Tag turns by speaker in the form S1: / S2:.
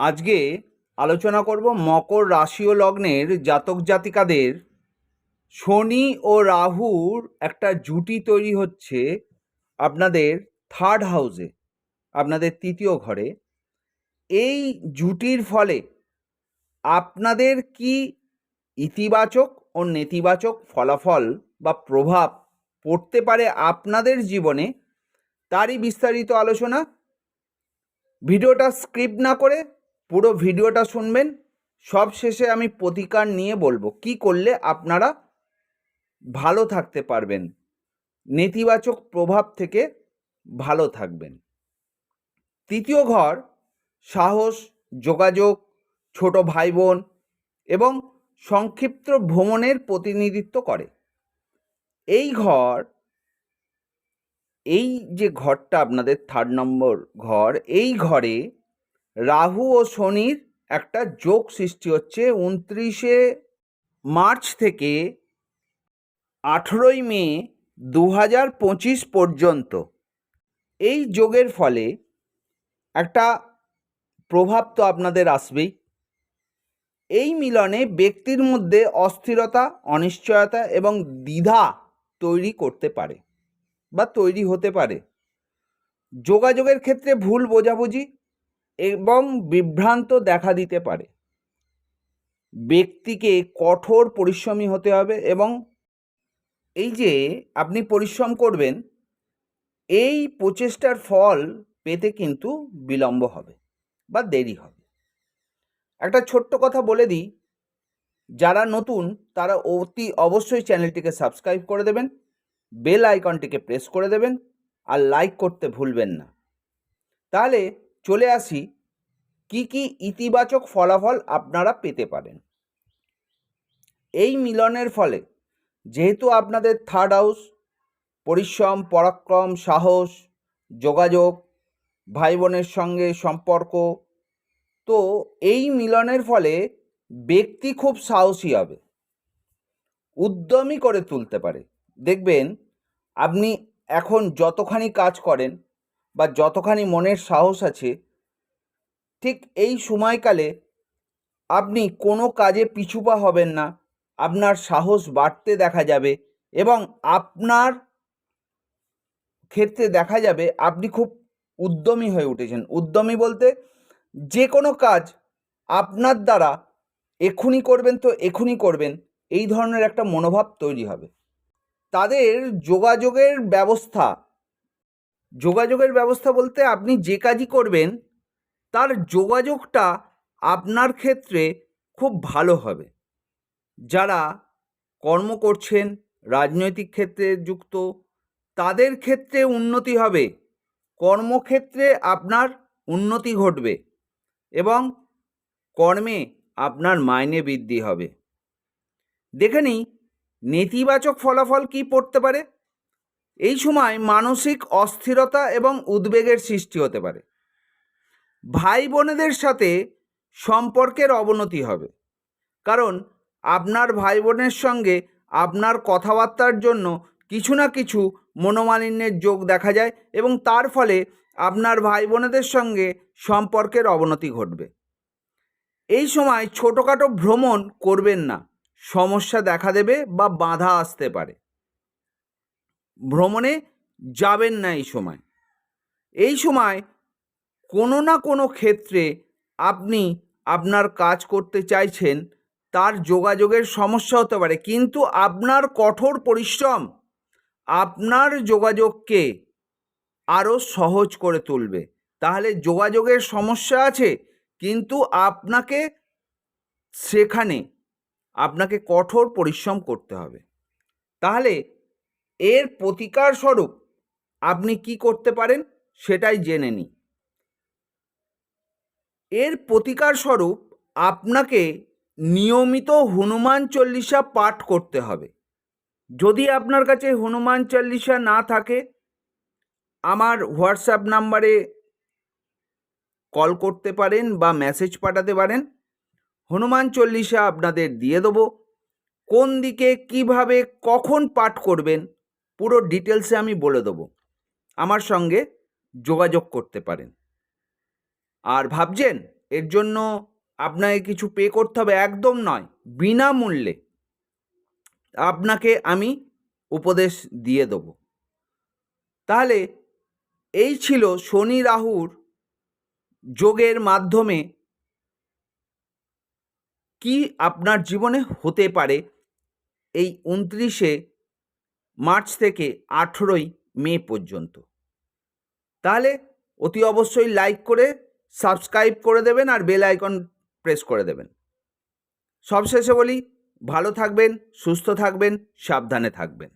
S1: আজকে আলোচনা করব মকর রাশি ও লগ্নের জাতক জাতিকাদের শনি ও রাহুর একটা জুটি তৈরি হচ্ছে আপনাদের থার্ড হাউসে আপনাদের তৃতীয় ঘরে। এই জুটির ফলে আপনাদের কি ইতিবাচক ও নেতিবাচক ফলাফল বা প্রভাব পড়তে পারে আপনাদের জীবনে, তারই বিস্তারিত আলোচনা। ভিডিওটা স্ক্রিপ্ট না করে পুরো ভিডিওটা শুনবেন। সব শেষে আমি প্রতিকার নিয়ে বলব, কি করলে আপনারা ভালো থাকতে পারবেন। নেতিবাচক প্রভাব থেকে ভালো থাকবেন। তৃতীয় ঘর, সাহস, যোগাযোগ, ছোট ভাই বোন এবং সংক্ষিপ্ত ভ্রমণের প্রতিনিধিত্ব করে। এই ঘর, এই যে ঘরটা আপনাদের থার্ড নম্বর ঘর, এই ঘরে রাহু ও শনির একটা যোগ সৃষ্টি হচ্ছে উনত্রিশে মার্চ থেকে আঠেরোই মে দু হাজার পঁচিশ পর্যন্ত। এই যোগের ফলে একটা প্রভাব তো আপনাদের আসবেই। এই মিলনে ব্যক্তির মধ্যে অস্থিরতা, অনিশ্চয়তা এবং দ্বিধা তৈরি করতে পারে বা তৈরি হতে পারে। যোগাযোগের ক্ষেত্রে ভুল বোঝাবুঝি এবং বিভ্রান্ত দেখা দিতে পারে। ব্যক্তিকে কঠোর পরিশ্রমী হতে হবে এবং এই যে আপনি পরিশ্রম করবেন, এই প্রচেষ্টার ফল পেতে কিন্তু বিলম্ব হবে বা দেরি হবে। একটা ছোট্ট কথা বলে দিই, যারা নতুন তারা অতি অবশ্যই চ্যানেলটিকে সাবস্ক্রাইব করে দেবেন, বেল আইকনটিকে প্রেস করে দেবেন আর লাইক করতে ভুলবেন না। তাহলে চলে আসি, কি কি ইতিবাচক ফলাফল আপনারা পেতে পারেন? এই মিলনের ফলে যেহেতু আপনাদের থার্ড হাউস পরিশ্রম, পরাক্রম, সাহস, যোগাযোগ ভাই বোনের সঙ্গে সম্পর্ক, তো এই মিলনের ফলে ব্যক্তি খুব সাহসী হবে। উদ্যমী করে তুলতে পারে। দেখবেন, আপনি এখন যতখানি কাজ করেন বা যতখানি মনের সাহস আছে, ঠিক এই সময়কালে আপনি কোনো কাজে পিছুপা হবেন না। আপনার সাহস বাড়তে দেখা যাবে এবং আপনার ক্ষেত্রে দেখা যাবে আপনি খুব উদ্যমী হয়ে উঠেছেন। উদ্যমী বলতে যে কোনো কাজ আপনার দ্বারা এক্ষুনি করবেন তো এক্ষুনি করবেন, এই ধরনের একটা মনোভাব তৈরি হবে। তাদের যোগাযোগের ব্যবস্থা যোগাযোগের ব্যবস্থা বলতে আপনি যে কাজই করবেন, তার যোগাযোগটা আপনার ক্ষেত্রে খুব ভালো হবে। যারা কর্ম করছেন, রাজনৈতিক ক্ষেত্রে যুক্ত, তাদের ক্ষেত্রে উন্নতি হবে। কর্মক্ষেত্রে আপনার উন্নতি ঘটবে এবং কর্মে আপনার মাইনে বৃদ্ধি হবে। দেখে নেতিবাচক ফলাফল কি পড়তে পারে। এই সময় মানসিক অস্থিরতা এবং উদ্বেগের সৃষ্টি হতে পারে। ভাই বোনেদের সাথে সম্পর্কের অবনতি হবে। কারণ আপনার ভাই বোনের সঙ্গে আপনার কথাবার্তার জন্য কিছু না কিছু মনোমালিন্যের যোগ দেখা যায় এবং তার ফলে আপনার ভাই বোনেদের সঙ্গে সম্পর্কের অবনতি ঘটবে। এই সময় ছোটোখাটো ভ্রমণ করবেন না। সমস্যা দেখা দেবে বা বাধা আসতে পারে। ভ্রমণে যাবেন না এই সময়। এই সময় কোনো না কোনো ক্ষেত্রে আপনি আপনার কাজ করতে চাইছেন, তার যোগাযোগের সমস্যা হতে পারে। কিন্তু আপনার কঠোর পরিশ্রম আপনার যোগাযোগকে আরও সহজ করে তুলবে। তাহলে যোগাযোগের সমস্যা আছে, কিন্তু আপনাকে সেখানে আপনাকে কঠোর পরিশ্রম করতে হবে। তাহলে এর প্রতিকার স্বরূপ আপনি কি করতে পারেন সেটাই জেনে নিই এর প্রতিকার স্বরূপ আপনাকে নিয়মিত হনুমান চল্লিশা পাঠ করতে হবে। যদি আপনার কাছে হনুমান চল্লিশা না থাকে, আমার হোয়াটসঅ্যাপ নাম্বারে কল করতে পারেন বা মেসেজ পাঠাতে পারেন। হনুমান চল্লিশা আপনাদের দিয়ে দেবো। কোন দিকে, কীভাবে, কখন পাঠ করবেন পুরো ডিটেলসে আমি বলে দেবো। আমার সঙ্গে যোগাযোগ করতে পারেন। আর ভাবছেন, এর জন্য আপনাকে কিছু পে করতে হবে? একদম নয়, বিনামূল্যে। আপনাকে আমি উপদেশ দিয়ে দেব। তাহলে এই ছিল শনি রাহুর যোগের মাধ্যমে কি আপনার জীবনে হতে পারে? এই উনত্রিশে মার্চ থেকে আঠেরোই মে পর্যন্ত। তাহলে অতি অবশ্যই লাইক করে সাবস্ক্রাইব করে দেবেন আর বেল আইকন প্রেস করে দেবেন। সবশেষে বলি, ভালো থাকবেন, সুস্থ থাকবেন, সাবধানে থাকবেন।